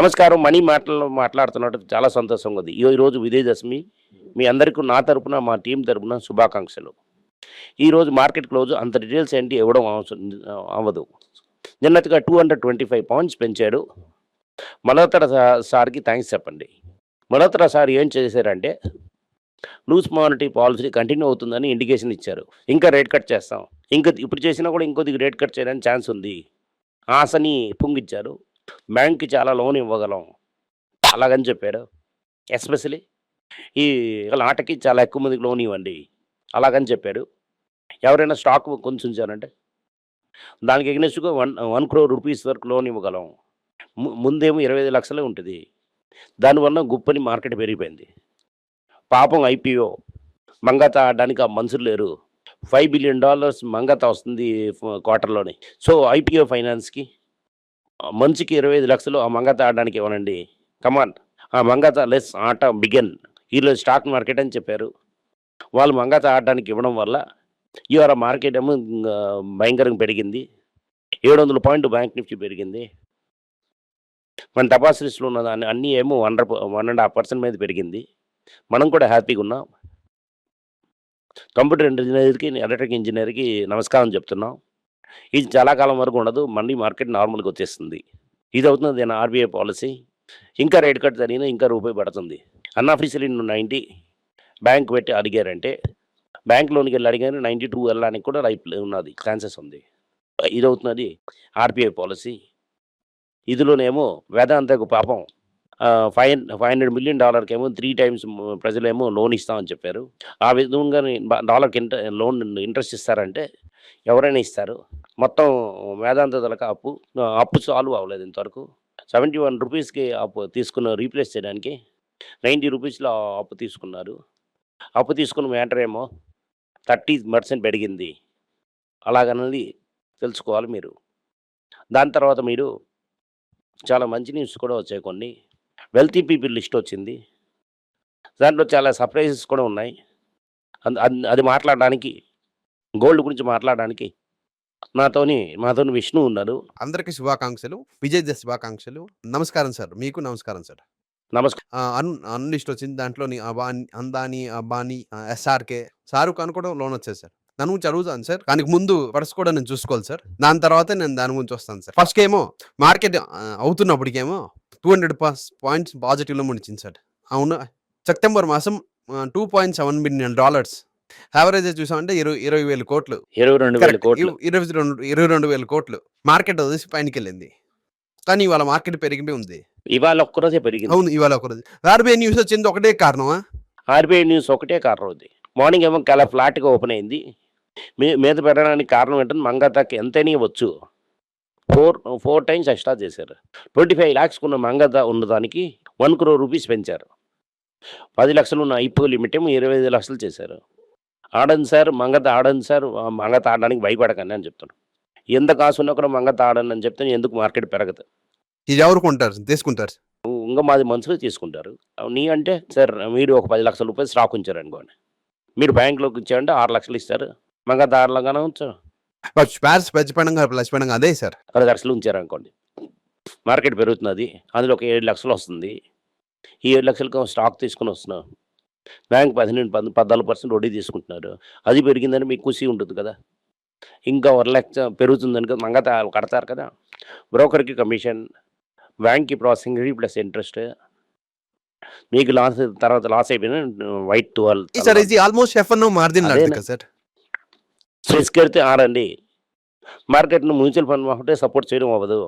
నమస్కారం మనీ మాటలు మాట్లాడుతున్నట్టు చాలా సంతోషంగా ఉంది ఈ రోజు విజయదశమి. మీ అందరికీ నా తరపున మా టీం తరపున శుభాకాంక్షలు. ఈరోజు మార్కెట్ క్లోజ్ అంత డీటెయిల్స్ ఏంటి ఇవ్వడం అవసరం అవ్వదు నిన్నటిగా two hundred twenty five points పెంచాడు. మల్హోత్రా సార్కి థ్యాంక్స్ చెప్పండి. మల్హోత్రా సార్ ఏం చేశారంటే లూజ్ మానిటరీ పాలసీ కంటిన్యూ అవుతుందని ఇండికేషన్ ఇచ్చారు. ఇంకా రేట్ కట్ చేస్తాం. ఇంకా ఇప్పుడు చేసినా కూడా ఇంకొద్దిగా రేట్ కట్ చేయడానికి ఛాన్స్ ఉంది. ఆశని పొంగిచ్చారు బ్యాంక్కి చాలా లోన్ ఇవ్వగలం. అలాగని చెప్పాడు. ఎస్పెషలీ ఈ ఆటకి చాలా ఎక్కువ మందికి లోన్ ఇవ్వండి. అలాగని చెప్పాడు. ఎవరైనా స్టాక్ కొంచెం ఉంచారంటే దానికి ఎగ్నెస్ట్గా వన్ వన్ క్రోర్ రూపీస్ వరకు లోన్ ఇవ్వగలం. ము- ముందేమో ఇరవై ఐదు లక్షలే ఉంటుంది. దానివల్ల గుప్పని మార్కెట్ పెరిగిపోయింది. పాపం ఐపీఓ మంగత ఆడడానికి ఆ మనుషులు లేరు. ఫైవ్ బిలియన్ డాలర్స్ మంగత వస్తుంది క్వార్టర్లోనే. సో ఐపీఓ ఫైనాన్స్కి మనిషికి ఇరవై ఐదు లక్షలు ఆ మంగత ఆడడానికి ఇవ్వనండి. కమాన్ ఆ మంగత లెస్ ఆట బిగన్ ఈరోజు స్టాక్ మార్కెట్ అని చెప్పారు. వాళ్ళు మంగత ఆడడానికి ఇవ్వడం వల్ల ఇవాళ మార్కెట్ ఏమో భయంకరంగా పెరిగింది. ఏడు వందల పాయింట్ బ్యాంక్ నిఫ్టీ పెరిగింది. మన డెపాసిట్స్లో ఉన్న దాన్ని అన్నీ ఏమో one one and half percent మీద పెరిగింది. మనం కూడా హ్యాపీగా ఉన్నాం. కంప్యూటర్ ఇంజనీర్కి ఎలక్ట్రిక్ ఇంజనీర్కి నమస్కారం చెప్తున్నాం. ఇది చాలా కాలం వరకు ఉండదు. మళ్ళీ మార్కెట్ నార్మల్గా వచ్చేస్తుంది. ఇది అవుతుంది నా ఆర్బీఐ పాలసీ. ఇంకా రేట్ కట్ జరిగినా ఇంకా రూపాయి పడుతుంది. అన్ఆఫీషియల్ నైంటీ బ్యాంక్ పెట్టి అడిగారంటే బ్యాంక్ లోన్కి వెళ్ళి అడిగారు నైంటీ టూ వెళ్ళడానికి కూడా లైఫ్ ఉన్నది ఛాన్సెస్ ఉంది. ఇది అవుతున్నది ఆర్బీఐ పాలసీ. ఇదిలోనేమో వేదాంతకు పాపం ఫైవ్ ఫైవ్ హండ్రెడ్ మిలియన్ డాలర్కి ఏమో త్రీ టైమ్స్ ప్రజలేమో లోన్ ఇస్తామని చెప్పారు. ఆ విధంగా డాలర్కి ఇంట లోన్ ఇంట్రెస్ట్ ఇస్తారంటే ఎవరైనా ఇస్తారు. మొత్తం మేధాంత తలక అప్పు అప్పు సాల్వ్ అవ్వలేదు ఇంతవరకు. సెవెంటీ వన్ రూపీస్కి అప్పు తీసుకున్న రీప్లేస్ చేయడానికి నైంటీ రూపీస్లో అప్పు తీసుకున్నారు. అప్పు తీసుకున్న మ్యాటర్ ఏమో థర్టీ పర్సెంట్ పెరిగింది. అలాగన్నది తెలుసుకోవాలి మీరు. దాని తర్వాత మీరు చాలా మంచి న్యూస్ కూడా వచ్చాయి కొన్ని. వెల్తీ పీపుల్ లిస్ట్ వచ్చింది. దాంట్లో చాలా సర్ప్రైజెస్ కూడా ఉన్నాయి. అంద- అది మాట్లాడడానికి గోల్డ్ గురించి మాట్లాడడానికి నాతోని మాతోని విష్ణు ఉన్నారు అందరికీ శుభాకాంక్షలు. విజయ్ శుభాకాంక్షలు. నమస్కారం సార్. మీకు నమస్కారం సార్. నమస్కారం అన్ లిస్ట్ వచ్చింది దాంట్లోని అబాని అందాని అబాని ఎస్ఆర్కే. షారుఖ్ ఖాన్ కూడా లోన్ వచ్చేది సార్. దాని గురించి అడుగుతాను సార్. దానికి ముందు పర్స్ కూడా నేను చూసుకోవాలి సార్. దాని తర్వాత నేను దాని గురించి వస్తాను సార్. ఫస్ట్ ఏమో మార్కెట్ అవుతున్నప్పటికేమో టూ హండ్రెడ్ పాయింట్స్ పాజిటివ్లో ముడిచింది సార్. అవును? సెప్టెంబర్ మాసం two point seven billion dollars. Average చూసామంటే ఇరవై ఇరవై వేల కోట్లు. ఇరవై రెండు వేల. కోట్లు. ఇరవై రెండు ఇరవై రెండు వేల కోట్లు. మార్కెట్ వదిలేసి పైనకి వెళ్ళింది కానీ ఇవాళ మార్కెట్ పెరిగిపోయి ఉంది. ఇవాళ ఒక్కరోజే పెరిగింది. అవును ఇవాళ ఒకరోజు ఆర్బీఐ న్యూస్ వచ్చింది ఒకటే కారణమా? ఆర్బీఐ న్యూస్ ఒకటే కారణం ఉంది. మార్నింగ్ ఏమో చాలా ఫ్లాట్గా ఓపెన్ అయింది. మీ మీద పెరగడానికి కారణం ఏంటంటే మంగతాకి ఎంతైనా ఇవ్వచ్చు. ఫోర్ ఫోర్ టైమ్స్ ఎక్స్ట్రా చేశారు. ట్వంటీ ఫైవ్ ల్యాక్స్ ఉన్న మంగత ఉన్నదానికి వన్ క్రోర్ రూపీస్ పెంచారు. పది లక్షలు ఉన్న ఐపో లిమిట్ ఏమో ఇరవై ఐదు లక్షలు చేశారు. ఆడండి సార్ మంగత ఆడండి సార్ మంగత ఆడడానికి భయపడకండి అని చెప్తాను ఎంత కాసు ఉన్నా కూడా మంగత ఆడండి అని చెప్తే ఎందుకు మార్కెట్ పెరగదు? ఇది ఎవరు కొంటారు? తీసుకుంటారు. ఇంకా మాది మనుషులు తీసుకుంటారు. నీ అంటే సార్ మీరు ఒక పది లక్షల రూపాయలు స్టాక్ ఉంచారు అనుకోండి. మీరు బ్యాంక్లోకి ఇచ్చారంటే ఆరు లక్షలు ఇస్తారు. మంగత ఆరు లక్షలు ఉంచారు అదే సార్. పది లక్షలు ఉంచారు అనుకోండి. మార్కెట్ పెరుగుతున్నది. అందులో ఒక ఏడు లక్షలు వస్తుంది. ఈ ఏడు లక్షలకు స్టాక్ తీసుకుని వస్తున్నాం. బ్యాంక్ పదిహేను పద్ పద్నాలుగు పర్సెంట్ వడ్డీ తీసుకుంటున్నారు. అది పెరిగిందని మీకు ఖుషి ఉంటుంది కదా. ఇంకా వన్ లక్ష పెరుగుతుందని కదా మంగత కడతారు కదా. బ్రోకర్కి కమిషన్ బ్యాంక్కి ప్రాసెసింగ్ ప్లస్ ఇంట్రెస్ట్. మీకు లాస్ తర్వాత లాస్ అయిపోయిన వైట్ ట్వెల్వ్ ఈ సార్ ఇది ఆల్మోస్ట్ ఎఫ్ఎన్ మార్జిన్ అదేనా? లాంటిది కదా సార్. రిస్క్ అయితే ఆడండి మార్కెట్ను మ్యూచువల్ ఫండ్ ఒకటే సపోర్ట్ చేయడం అవ్వదు.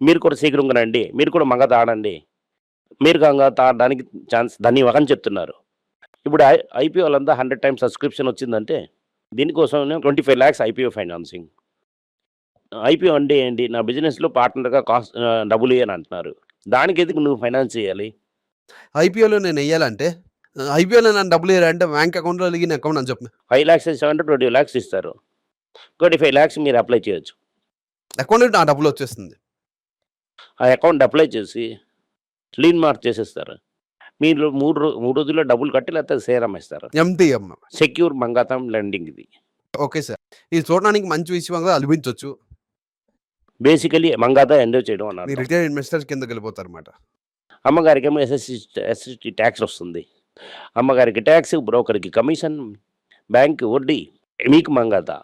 మీరు కూడా శీఘ్రంగా రండి. మీరు కూడా మంగత ఆడండి మీరు కంగత ఆడడానికి ఛాన్స్ దాన్ని ఇవ్వకని చెప్తున్నారు. ఇప్పుడు ఐపీఓ అంతా హండ్రెడ్ టైమ్స్ సబ్స్క్రిప్షన్ వచ్చిందంటే దీనికోసం twenty five lakhs IPO financing IPO అంటే ఏంటి? నా బిజినెస్లో పార్ట్నర్గా కాస్ట్ డబ్బులు ఇయ్యని అంటున్నారు. దానికి ఎందుకు నువ్వు ఫైనాన్స్ చేయాలి? ఐపీఓలో నేను వెయ్యాలంటే ఐపీఓలో నన్ను డబ్బులు వేయాలంటే బ్యాంక్ అకౌంట్లో లిగిన అకౌంట్ అని చెప్పి. ఫైవ్ ల్యాక్స్ ఇస్తామంటే ట్వంటీ ల్యాక్స్ ఇస్తారు. ట్వంటీ ఫైవ్ ల్యాక్స్ మీరు అప్లై చేయొచ్చు. అకౌంట్ నా డబ్బులు వచ్చేస్తుంది. ఆ అకౌంట్ అప్లై చేసి క్లీన్ మార్క్ చేసేస్తారు. మీరు మూడు రో మూడు రోజుల్లో డబ్బులు కట్టి లేకపోతే అమ్మేస్తారు ఎంటీఎం సెక్యూర్ మంగాతం లెండింగ్ ఇది. Okay sir. ఇది చూడడానికి మంచి విషయంగా అనిపించవచ్చు బేసికలీ మంగాదా ఎంజాయ్ చేయడం అన్నారు. రిటైర్ ఇన్వెస్టర్స్ కిందకి వెళ్ళిపోతారు అనమాట అమ్మగారికి ఏమో ఎస్ఎస్సి ఎస్ఎస్టీ ట్యాక్స్ వస్తుంది. అమ్మగారికి ట్యాక్స్ బ్రోకర్కి కమిషన్ బ్యాంక్ వడ్డీ మీకు మంగాదా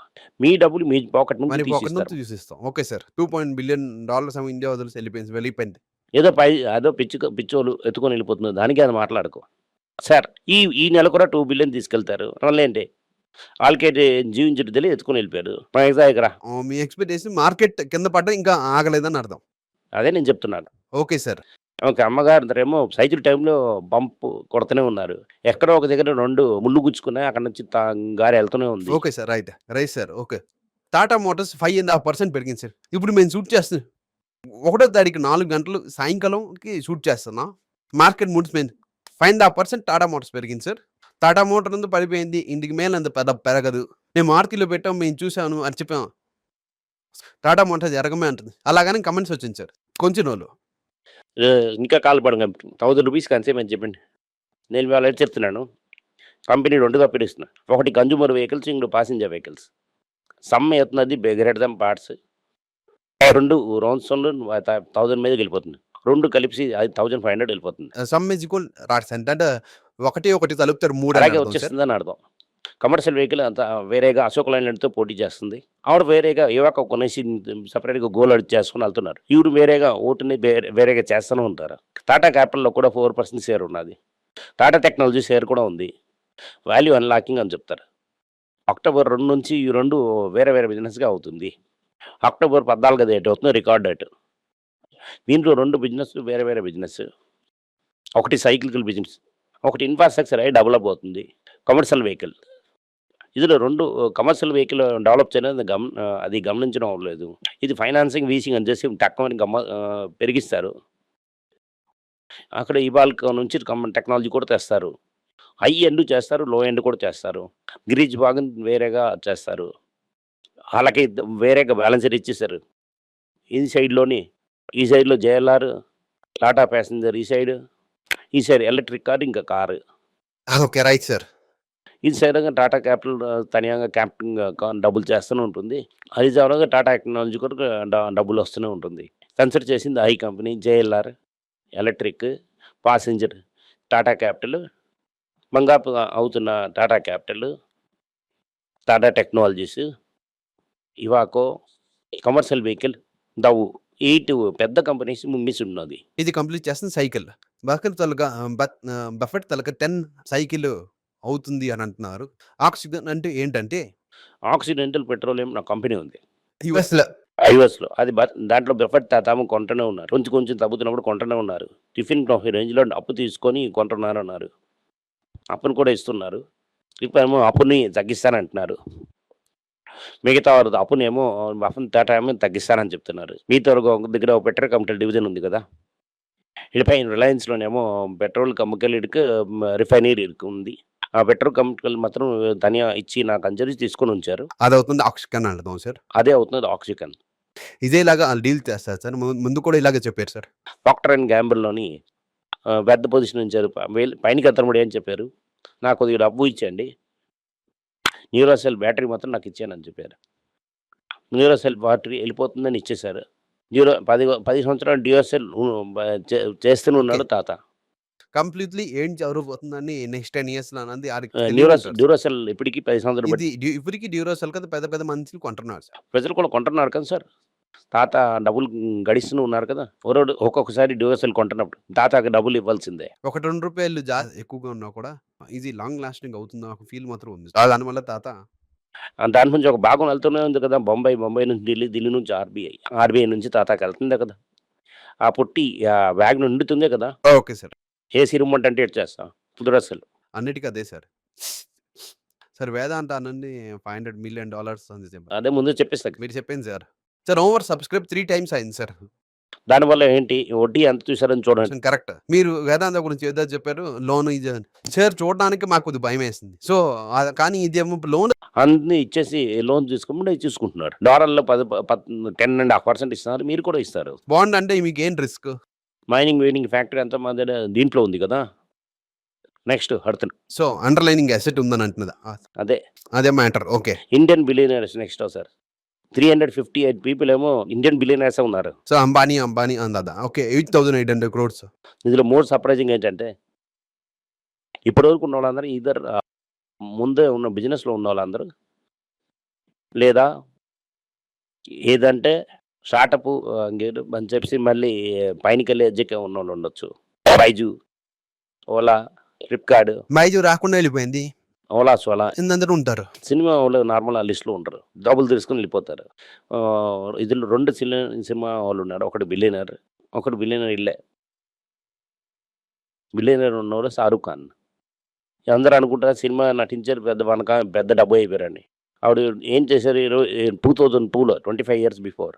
మీ డబ్బులు మీ పాకెట్ నుంచి okay sir. Two point billion dollars India వదిలేసి వెళ్ళిపోయింది వెళ్ళిపోయింది. ఏదో పై అదో పిచ్చి పిచ్చోళ్ళు ఎత్తుకొని వెళ్ళిపోతుంది దానికి అది మాట్లాడుకో. సార్ ఈ ఈ నెల కూడా టూ బిలియన్ తీసుకెళ్తారు. మళ్ళీ ఏంటి వాళ్ళకి జీవించడం తెలియదు ఎత్తుకొని వెళ్ళిపోయారు మా ఎగ్జాక్ట్ ఆ, మీ ఎక్స్పెక్టేషన్ మార్కెట్ కింద పడ్డ ఇంకా ఆగలేదని అర్థం. అదే నేను చెప్తున్నాను. Okay sir. ఒక అమ్మగారు ఏమో సైకిల్ టైంలో పంప్ కొడుతూనే ఉన్నారు. ఎక్కడో ఒక దగ్గర రెండు ముళ్ళు గుచ్చుకున్నాయి అక్కడ నుంచి గాలి వెళ్తూనే ఉంది. Okay sir. Right. Right sir. Okay. Tata Motors five and half percent పెరిగింది సార్. ఇప్పుడు మేము షూట్ చేస్తున్నాం ఒకటో తారీఖు నాలుగు గంటలు సాయంకాలంకి షూట్ చేస్తున్నా. Market moods fine five percent Tata Motors పెరిగింది సార్. టాటా మోటార్ అంతా పడిపోయింది. ఇంటికి మేలు అంత పెద్ద పెరగదు. మేము మార్కెట్లో పెట్టాం మేము చూసాను అని చెప్పాం. టాటా మోటార్స్ జరగమే అంటుంది. అలాగని కమెంట్స్ వచ్చింది సార్. కొంచెం రోజులు ఇంకా కాల్ పడగా థౌజండ్ రూపీస్ కన్సేమ్ అని చెప్పండి. నేను వాళ్ళ చెప్తున్నాను. కంపెనీ రెండుగా పిలుస్తున్నా ఒకటి కన్జ్యూమర్ వెహికల్స్ ఇంకో పాసింజర్ వెహికల్స్ సమ్ అవుతున్నది గ్రేటర్ దమ్ పార్ట్స్ రెండు రోన్సన్లు థౌజండ్ మీదకి వెళ్ళిపోతుంది రెండు కలిపి అది థౌజండ్ ఫైవ్ హండ్రెడ్ వెళ్ళిపోతుంది. సమ్ ఈక్వల్ సార్ అంటే ఒకటి ఒకటి తలుపుతారు మూడు అలాగే అని అర్థం కమర్షియల్ వెహికల్ అంతా వేరేగా అశోక్ లైన్తో పోటీ చేస్తుంది. ఆవిడ వేరేగా ఏవాక కొనేసి సపరేట్గా గోల్ అడిగి చేసుకుని వెళ్తున్నారు. ఈవిడ వేరేగా ఓటుని వేరే వేరేగా చేస్తూనే ఉంటారు. టాటా క్యాపిటల్లో కూడా ఫోర్ పర్సెంట్ షేర్ ఉన్నది. టాటా టెక్నాలజీ షేర్ కూడా ఉంది. వాల్యూ అన్లాకింగ్ అని చెప్తారు. అక్టోబర్ రెండు నుంచి ఈ రెండు వేరే వేరే బిజినెస్గా అవుతుంది. అక్టోబర్ పద్నాలుగు డేట్ అవుతుంది రికార్డ్ డేట్ దీంట్లో రెండు బిజినెస్ వేరే వేరే బిజినెస్ ఒకటి సైకిల్ బిజినెస్ ఒకటి ఇన్ఫ్రాస్ట్రక్చర్ అయి డెవలప్ అవుతుంది. కమర్షియల్ వెహికల్ ఇందులో రెండు కమర్షియల్ వెహికల్ డెవలప్ చేయడం గమ uh, అది గమనించడం అవ్వలేదు. ఇది ఫైనాన్సింగ్ వీసింగ్ అని చేసి తక్కువ గమ uh, పెరిగిస్తారు. అక్కడ ఇవాళ నుంచి టెక్నాలజీ కూడా తెస్తారు. హై ఎండ్ చేస్తారు లో ఎండ్ కూడా చేస్తారు. గ్రీజ్ భాగం వేరేగా చేస్తారు. వాళ్ళకి వేరేగా బ్యాలెన్సర్ ఇచ్చేసారు ఈ సైడ్లోని ఈ సైడ్లో జేఎల్ఆర్ టాటా ప్యాసింజర్ ఈ సైడ్ ఈ సైడ్ ఎలక్ట్రిక్ కార్ ఇంకా కారు. Okay right sir. ఇది సైడ్గా టాటా క్యాపిటల్ తనియంగా క్యాపిటల్ డబ్బులు చేస్తూనే ఉంటుంది. అది సైడ్గా టాటా టెక్నాలజీ కూడా డబ్బులు వస్తూనే ఉంటుంది. కన్సిడర్ చేసింది I company JLR electric passenger Tata Capital మంగాపు అవుతున్న Tata capital Tata technologies. ఇవాకో commercial vehicle దవ్వు. ఎయిట్ పెద్ద కంపెనీస్ మిస్ ఉన్నది. ఇది కంప్లీట్ చేస్తుంది సైకిల్ బఫెట్ తలక బఫెట్ తలక టెన్ సైకిల్ అవుతుంది అని అంటున్నారు. ఆక్సిజన్ అంటే ఏంటంటే? ఆక్సిడెంటల్ పెట్రోలియం నా కంపెనీ ఉంది. యుఎస్ ఐవర్స్లో అది దాంట్లో బెఫర్ట్ తాము కొంటూనే ఉన్నారు. కొంచెం కొంచెం తగ్గుతున్నప్పుడు కొంటూనే ఉన్నారు. టిఫిన్ రేంజ్లో అప్పు తీసుకొని కొంటున్నారు అన్నారు అప్పును కూడా ఇస్తున్నారు. ఇప్పుడు అప్పుని తగ్గిస్తానంటున్నారు. మిగతా వారు అప్పునేమో అప్పుని టాటా ఏమో తగ్గిస్తానని చెప్తున్నారు. మీతో ఒక దగ్గర ఒక పెట్రోల్ కంపెనీ డివిజన్ ఉంది కదా? ఇటుపై రిలయన్స్లోనేమో పెట్రోల్ కమ్మకెళ్ళికి రిఫైనరీ ఉంది. ఆ పెట్రోల్ కంపెనీలు మాత్రం తనియా ఇచ్చి నాకు అంజరి తీసుకొని ఉంచారు. అది అవుతుంది ఆక్సిజన్ అంటాం సార్? అదే అవుతుంది ఆక్సిజన్ ఇదేలాగా డీల్ చేస్తారు సార్? ముందు కూడా ఇలాగే చెప్పారు సార్? ప్రాక్టర్ అండ్ గ్యాంబుల్లోని పెద్ద పొజిషన్ ఉంచారు. ప- వేల్- పైనకి ఎత్తనముడు ఏం చెప్పారు? నాకు కొద్దిగా డబ్బు ఇచ్చేయండి. న్యూరోసెల్ బ్యాటరీ మాత్రం నాకు ఇచ్చానని చెప్పారు. న్యూరోసెల్ బ్యాటరీ వెళ్ళిపోతుందని ఇచ్చేశారు. న్యూరో పది పది సంవత్సరాలు డ్యూరోసెల్ చేస్తూనే ఉన్నాడు తాత. కంప్లీట్లీ ఏం జరగబోతుందని నెక్స్ట్ టెన్ ఇయర్స్లో అన్నది. డ్యూరోసెల్ ఇప్పటికీ పది సంవత్సరాలు ఇప్పటికీ డ్యూరోసెల్ కదా పెద్ద పెద్ద మనుషులు కొంటున్నారు సార్. ప్రజలు కూడా కొంటున్నారు కదా సార్. తాత డబ్బులు గడిస్తూనే ఉన్నారు కదా. ఒకరోడు ఒక్కొక్కసారి డ్యూరోసెల్ కొంటున్నప్పుడు తాతకి డబ్బులు ఇవ్వాల్సిందే. ఒకటి రెండు రూపాయలు జా ఎక్కువగా ఉన్నా కూడా ఇది లాంగ్ లాస్టింగ్ అవుతుంది. ఒక ఫీల్ మాత్రం ఉంది. దానివల్ల తాత ఆ దాని నుంచి ఒక భాగం వెళ్తూనే ఉంది కదా. బొంబాయి బొంబాయి నుంచి ఢిల్లీ ఢిల్లీ నుంచి ఆర్బీఐ. ఆర్బీఐ నుంచి తాతాకి వెళ్తుందే కదా. ఆ పుట్టి ఆ బ్యాగ్ నిండుతుందే కదా. Okay sir. ఏ సిరిమంట అంటే ఎట్ చేస్తా కుదరసలు అన్నిటికీ అదే సార్. సార్ వేదాంత అనండి ఫైవ్ హండ్రెడ్ మిలియన్ డాలర్స్ అంది సార్ అదే ముందు చెప్పేస్తా. మీరు చెప్పింది sir. Sir over subscribe three times అయింది సార్. దానివల్ల ఏంటి? వడ్డీ ఎంత చూసారని చూడండి. కరెక్ట్. మీరు వేదాంత గురించి ఏదో చెప్పారు లోన్ ఇది అని. సార్ చూడడానికి మాకు కొద్ది భయం వేసింది. సో కానీ ఇదేమో లోన్ అన్ని ఇచ్చేసి లోన్ తీసుకోకుండా చూసుకుంటున్నారు. డాలర్లో పది టెన్ అండ్ హాఫ్ పర్సెంట్ ఇస్తున్నారు మీరు కూడా ఇస్తారు. బాండ్ అంటే మీకు ఏం రిస్క్? మైనింగ్ వెయినింగ్ ఫ్యాక్టరీ అంతా మా దగ్గర దీంట్లో ఉంది కదా. నెక్స్ట్ హర్తన్ సో అండర్లైనింగ్ అసెట్ ఉందని అంటున్నది. అదే. అదే matter. Okay. Indian billionaires next sir. Three hundred fifty eight people ఏమో ఇండియన్ బిలియనర్స్ ఉన్నారు. So Ambani Ambani అందాదా okay eight thousand eight hundred crores ఇందులో మోర్ సర్ప్రైజింగ్ ఏంటంటే ఇప్పటివరకు ఉన్న వాళ్ళందరూ ఇద్దరు ముందే ఉన్న బిజినెస్లో ఉన్న వాళ్ళందరూ లేదా ఏదంటే స్టార్టప్ అని చెప్పి మళ్ళీ పైనకి వెళ్ళి ఎడ్జెక్కే ఉన్న వాళ్ళు ఉండొచ్చు. బైజు ఓలా ఫ్లిప్కార్ట్ బైజు రాకుండా వెళ్ళిపోయింది. ఓలా సోలా అందరూ ఉంటారు. సినిమా వాళ్ళు నార్మల్ ఆ లిస్ట్లో ఉంటారు. డబ్బులు తీసుకుని వెళ్ళిపోతారు. ఇందులో రెండు సిని సినిమా వాళ్ళు ఉన్నారు. ఒకటి బిలియనర్ ఒకటి బిలియనర్ ఇల్లే. బిలియనర్ ఉన్నవాడు షారూక్ ఖాన్. అందరూ అనుకుంటారు సినిమా నటించారు పెద్ద వనక పెద్ద డబ్బు అయిపోయారని. ఆవిడ ఏం చేశారు టూ థౌజండ్ టూలో twenty five years before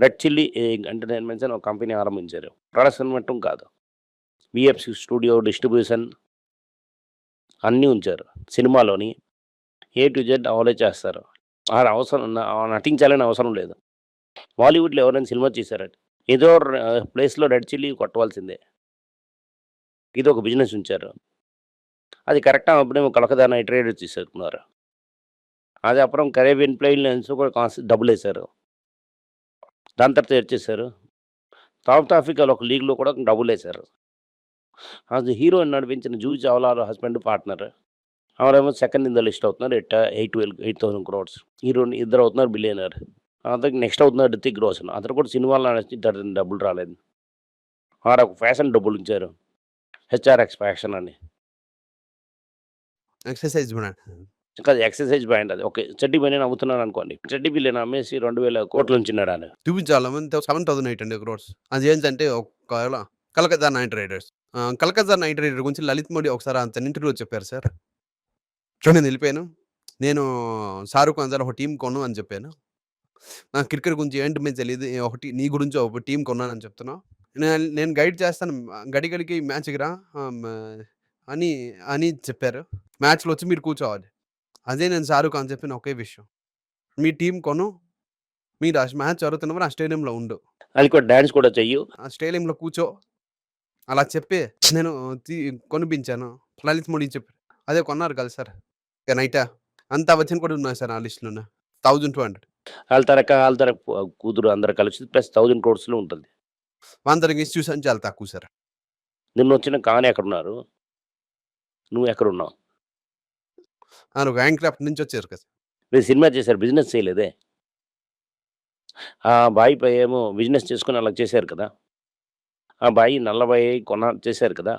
Red Chilli Entertainments అని ఒక కంపెనీ ఆరంభించారు. ప్రొడక్షన్ మట్టం కాదు. విఎఫ్సి స్టూడియో డిస్ట్రిబ్యూషన్ అన్నీ ఉంచారు. సినిమాలోని ఏ టు జెడ్ అవలే చేస్తారు. ఆడ అవసరం నటించాలని అవసరం లేదు. బాలీవుడ్లో ఎవరైనా సినిమా చేశారట ఏదో ప్లేస్లో రెడ్ చిల్లి కొట్టవలసిందే. ఇది ఒక బిజినెస్ ఉంచారు. అది కరెక్టా అప్పుడే కలకదాన ఇటరేట్ తీసుకున్నారు అది అప్పుడు కరేబియన్ ప్లేన్లో కూడా కాస్ డబ్బులు వేశారు. దాని తర్వాత చేశారు? సౌత్ ఆఫ్రికాలో ఒక లీగ్లో కూడా డబ్బులు వేశారు. అది హీరో నడిపించిన జూ చావ్లా హస్బెండ్ పార్ట్నర్ ఆవిడేమో సెకండ్ ఇన్ ద లిస్ట్ అవుతున్నారు. At eight twelve eight thousand crores hero ఇద్దరు అవుతున్నారు బిలియనర్ అతనికి నెక్స్ట్ అవుతున్నారు రితిక్ రోషన్. అతను కూడా సినిమాలో నడిచి డబ్బులు రాలేదు. ఆడ ఒక ఫ్యాషన్ డబ్బులు ఇచ్చారు హెచ్ఆర్ఎక్స్ ఫ్యాషన్ అని. ఎక్సర్సైజ్ ఇంకా ఎక్సర్సైజ్ బ్యాండ్ అది. ఓకే చెడ్డి బిలియన్ అమ్ముతున్నాను అనుకోండి. చెడ్డి బిలియన్ అమ్మేసి రెండు వేల కోట్లు ఉంచినాడు ఆయన చూపించాలి? Seven thousand eight hundred crores అది ఏంటంటే ఒకవేళ కలకత్తా నైట్ రైడర్స్. ఆ, కలకత్తా నైట్ రైడర్ గురించి లలిత్ మోడీ ఒకసారి అంత ఇంటర్వ్యూలో చెప్పారు సార్. చూడండి నేను వెళ్ళిపోయాను. నేను షారూక్ ఖాన్ సార్ ఒక టీం కొను అని చెప్పాను. నాకు క్రికెట్ గురించి ఏంటి మీద తెలియదు ఏ ఒకటి నీ గురించి ఒక టీం కొన్నానని చెప్తున్నా. నేను నేను గైడ్ చేస్తాను. గడి గడికి మ్యాచ్కి రా మ- అని అని చెప్పారు. మ్యాచ్లో వచ్చి మీరు కూర్చోవాలి. అదే నేను షారూక్ ఖాన్ చెప్పిన ఒకే విషయం. మీ టీం కొను. మీరు ఆ మ్యాచ్ జరుగుతున్నప్పుడు ఆ స్టేడియంలో ఉండు. అది కూడా డ్యాన్స్ కూడా చెయ్యు. ఆ స్టేడియంలో కూర్చో. అలా చెప్పి నేను తీ కొనిపించాను. లలిత్ మోడీ చెప్పి. అదే కొన్నారు కదా సార్. ఇక నైటా? అంత వచ్చిన కూడా ఉన్నాయి సార్ ఆ లిస్టులో థౌజండ్ టూ హండ్రెడ్. వాళ్ళ తరక వాళ్ళ తర కూతురు అందరు కలిసి ప్లస్ థౌజండ్ క్రోడ్స్లో ఉంటుంది. వంద ఇన్స్టిట్యూట్స్ అని చాలా తక్కువ సార్. నిన్న వచ్చిన కానీ ఎక్కడ ఉన్నారు? నువ్వు ఎక్కడ ఉన్నావు? ఆయన ఒక యాంక్రాఫ్ట్ నుంచి వచ్చారు కదా మీరు సినిమా చేశారు బిజినెస్ చేయలేదే? ఆ బాయి పై ఏమో బిజినెస్ చేసుకుని అలా చేశారు కదా? ఆ బాయి నల్లబాయి కొన చేశారు కదా.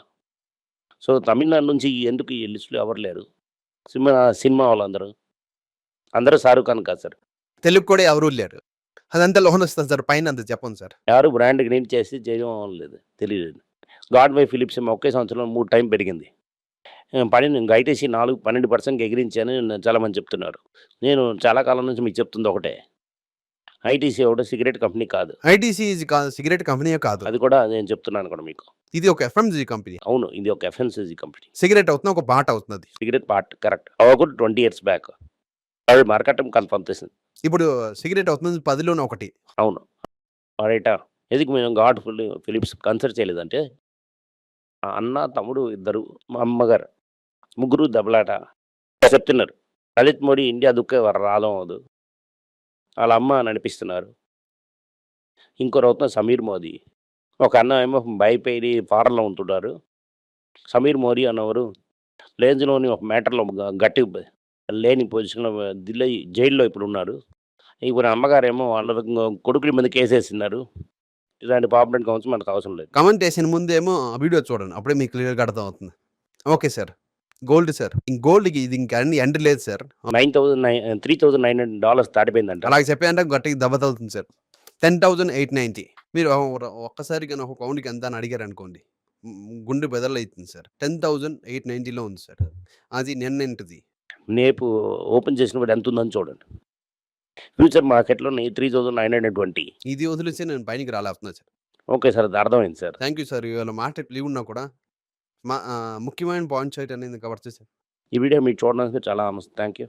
సో తమిళనాడు నుంచి ఎందుకు ఈ లిస్టులో ఎవరు లేరు? సినిమా సినిమా వాళ్ళందరూ. అందరూ షారూఖ్ ఖాన్ కాదు సార్. తెలుగు కూడా ఎవరు లేరు. అదంతా లోన్ వస్తుంది సార్ పైన అంత చెప్పండి సార్. ఎవరు బ్రాండ్ గ్రీన్ చేసి చేయడం లేదు తెలియలేదు. గాడ్ బై ఫిలిప్స్ ఒకే సంవత్సరంలో మూడు టైం పెరిగింది. పన్నెండు ఇంకా ఐటీసీ నాలుగు పన్నెండు పర్సెంట్కి ఎగిరించాను చాలామంది చెప్తున్నారు. నేను చాలా కాలం నుంచి మీకు చెప్తుంది ఒకటే. ఐటీసీ ఒకటి సిగరెట్ కంపెనీ కాదు. ఐటీసీ కాదు సిగరెట్ కంపెనీయే కాదు. అది కూడా నేను చెప్తున్నాను కూడా మీకు. ఇది ఒక ఎఫ్ఎంజీ కంపెనీ. అవును ఇది ఒక ఎఫ్ఎన్సీజీ కంపెనీ. సిగరెట్ అవుతుంది ఒక బాట అవుతుంది సిగరెట్ పార్ట్ కరెక్ట్. అవ్వకూడదు ట్వంటీ ఇయర్స్ బ్యాక్. వాళ్ళు మార్కెట్ కన్ఫర్మ్ చేసింది. ఇప్పుడు సిగరెట్ అవుతుంది పదిలోనే ఒకటి. అవును. రైటా ఎందుకు మేము గాడ్ ఫుల్ ఫిలిప్స్ కన్సిడర్ చేయలేదంటే అన్న తమ్ముడు ఇద్దరు మా అమ్మగారు ముగ్గురు దెబ్బలాట చెప్తున్నారు. లలిత్ మోడీ ఇండియా దుక్కే రాలం అవదు వాళ్ళ అమ్మ నడిపిస్తున్నారు ఇంకొకరు అవుతున్న సమీర్ మోదీ. ఒక అన్న ఏమో భయపడి ఫారెన్లో ఉంటున్నారు. సమీర్ మోదీ అన్నవారు లేజ్లోని ఒక మ్యాటర్లో గట్టి లేని పొజిషన్లో ఢిల్లీ జైల్లో ఇప్పుడు ఉన్నారు. ఇప్పుడు అమ్మగారేమో వాళ్ళ కొడుకుల మీద కేసేసినారు ఇలాంటి పాపులెంట్ కౌన్స్ మనకు అవసరం లేదు. కమెంట్ వేసిన ముందేమో ఆ వీడియో చూడండి. అప్పుడే మీకు క్లియర్గా అర్థం అవుతుంది ఓకే సార్. Gold sir. ఇంక గోల్డ్కి ఇది ఇంకా అన్ని ఎండ్ లేదు sir. Nine thousand nine three thousand nine hundred dollars దాటిపోయిందంట. అలాగే చెప్పారంటే గట్టికి దెబ్బ తగులుతుంది sir. Ten thousand eight ninety మీరు ఒక్కసారి కానీ ఒక కౌంట్కి ఎంత అని అడిగారు అనుకోండి. గుండె బెదర్లు అవుతుంది సార్. టెన్ థౌజండ్ ఎయిట్ నైంటీలో ఉంది సార్. అది నిన్నటిది. నేపు ఓపెన్ చేసినప్పుడు ఎంత ఉందని చూడండి. ఫ్యూచర్ మార్కెట్లో three thousand nine hundred twenty. ఇది వదిలేసి నేను పైనకి రాలేస్తున్నా సార్. ఓకే సార్ అది అర్థమైంది సార్. Thank you sir. ఇవాళ మాట లీవ్ ఉన్నా కూడా మా ఆ, ముఖ్యమైన పాయింట్స్ అయితే అనేది కవర్ చేశారు. ఈ వీడియో మీరు చూడడానికి చాలా థ్యాంక్ యూ